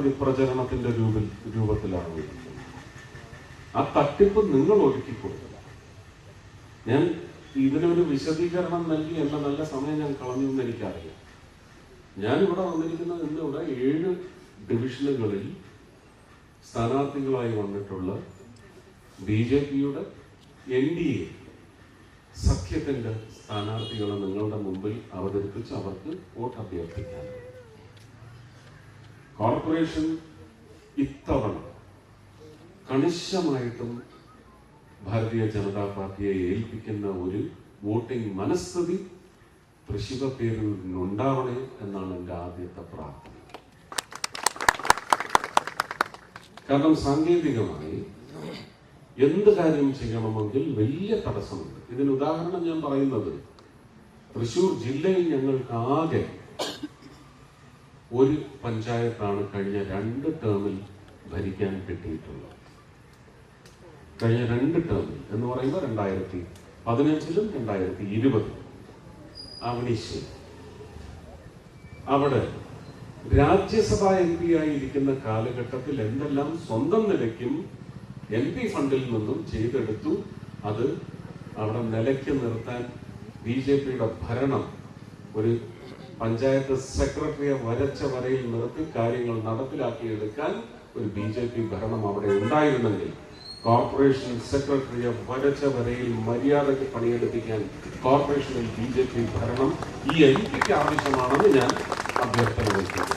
സ്ഥാനാർത്ഥി പ്രചരണത്തിന്റെ രൂപ രൂപത്തിലാണ് വരുന്നത് ആ തട്ടിപ്പ് നിങ്ങൾ ഒരുക്കി കൊടുക്കുക ഞാൻ ഇതിനൊരു വിശദീകരണം നൽകി എന്ന നല്ല സമയം ഞാൻ കളഞ്ഞു എന്ന് എനിക്കറിയാം. ഞാനിവിടെ വന്നിരിക്കുന്നത് ഇന്നിവിടെ ഏഴ് ഡിവിഷനുകളിൽ സ്ഥാനാർത്ഥികളായി വന്നിട്ടുള്ള ബി ജെ പിയുടെ എൻ ഡി എ സഖ്യത്തിന്റെ സ്ഥാനാർത്ഥികളെ നിങ്ങളുടെ മുമ്പിൽ അവതരിപ്പിച്ച് അവർക്ക് വോട്ട് അഭ്യർത്ഥിക്കാൻ കോർപ്പറേഷൻ ഇത്തവണ കണിശമായിട്ടും ഭാരതീയ ജനതാ പാർട്ടിയെ ഏൽപ്പിക്കുന്ന ഒരു വോട്ടിംഗ് മനസ്ഥിതി തൃശിവ പേരൂരിനുണ്ടാവണേ എന്നാണ് എന്റെ ആദ്യത്തെ പ്രാർത്ഥന. കാരണം സാങ്കേതികമായി എന്ത് കാര്യം ചെയ്യണമെങ്കിൽ വലിയ തടസ്സമുണ്ട്. ഇതിന് ഉദാഹരണം ഞാൻ പറയുന്നത് തൃശൂർ ജില്ലയിൽ ഞങ്ങൾക്ക് ആകെ ഒരു പഞ്ചായത്താണ് കഴിഞ്ഞ രണ്ട് ടേമിൽ ഭരിക്കാൻ കിട്ടിയിട്ടുള്ളത്. കഴിഞ്ഞ രണ്ട് ടേമിൽ എന്ന് പറയുമ്പോൾ രണ്ടായിരത്തി പതിനഞ്ചിലും രണ്ടായിരത്തി ഇരുപതിലും. അവനിശ്ശേരി അവിടെ രാജ്യസഭാ എം പി ആയിരിക്കുന്ന കാലഘട്ടത്തിൽ എന്തെല്ലാം സ്വന്തം നിലയ്ക്കും എം പി ഫണ്ടിൽ നിന്നും ചെയ്തെടുത്തു. അത് അവിടെ നിലയ്ക്ക് നിർത്താൻ ബി ജെ പിയുടെ ഭരണം ഒരു പഞ്ചായത്ത് സെക്രട്ടറിയെ വരച്ച വരയിൽ നിർത്തി കാര്യങ്ങൾ നടപ്പിലാക്കിയെടുക്കാൻ ഒരു ബി ജെ പി ഭരണം അവിടെ ഉണ്ടായിരുന്നെങ്കിൽ കോർപ്പറേഷൻ സെക്രട്ടറിയെ വരച്ച വരയിൽ മര്യാദയ്ക്ക് പണിയെടുപ്പിക്കാൻ കോർപ്പറേഷനിൽ ബി ജെ പി ഭരണം ഈ എം പിക്ക് ആവശ്യമാണെന്ന് ഞാൻ അഭ്യർത്ഥന വയ്ക്കുന്നു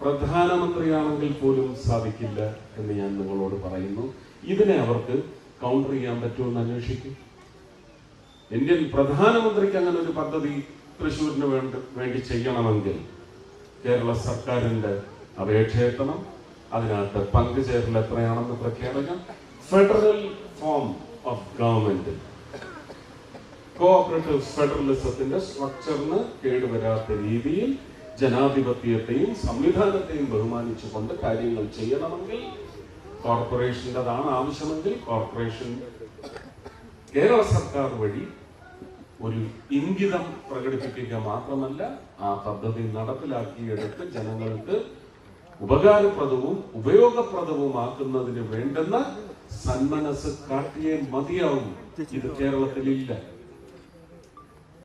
പ്രധാനമന്ത്രിയാണെങ്കിൽ പോലും സാധിക്കില്ല എന്ന് ഞാൻ നിങ്ങളോട് പറയുന്നു. ഇതിനെ അവർക്ക് കൗണ്ടർ ചെയ്യാൻ പറ്റുമെന്ന് അന്വേഷിക്കും. ഇന്ത്യൻ പ്രധാനമന്ത്രിക്ക് അങ്ങനെ ഒരു പദ്ധതി തൃശ്ശൂരിന് വേണ്ടി ചെയ്യണമെങ്കിൽ കേരള സർക്കാരിന്റെ അപേക്ഷ എത്തണം. അതിനകത്ത് പങ്കുചേരൽ എത്രയാണെന്ന് പ്രഖ്യാപിക്കാം federal form of government cooperative ഫെഡറലിസത്തിന്റെ സ്ട്രക്ചറിന് കേടുവരാത്ത രീതിയിൽ ജനാധിപത്യത്തെയും സംവിധാനത്തെയും ബഹുമാനിച്ചുകൊണ്ട് കാര്യങ്ങൾ ചെയ്യണമെങ്കിൽ കോർപ്പറേഷന്റെതാണ് ആവശ്യമെങ്കിൽ കോർപ്പറേഷൻ കേരള സർക്കാർ വഴി ഒരു ഇംഗിതം പ്രകടിപ്പിക്കുക മാത്രമല്ല ആ പദ്ധതി നടപ്പിലാക്കിയെടുത്ത് ജനങ്ങൾക്ക് ഉപകാരപ്രദവും ഉപയോഗപ്രദവുമാക്കുന്നതിന് വേണ്ടുന്ന സന്മനസ് കാട്ടിയേ മതിയാവും. ഇത് കേരളത്തിലില്ല.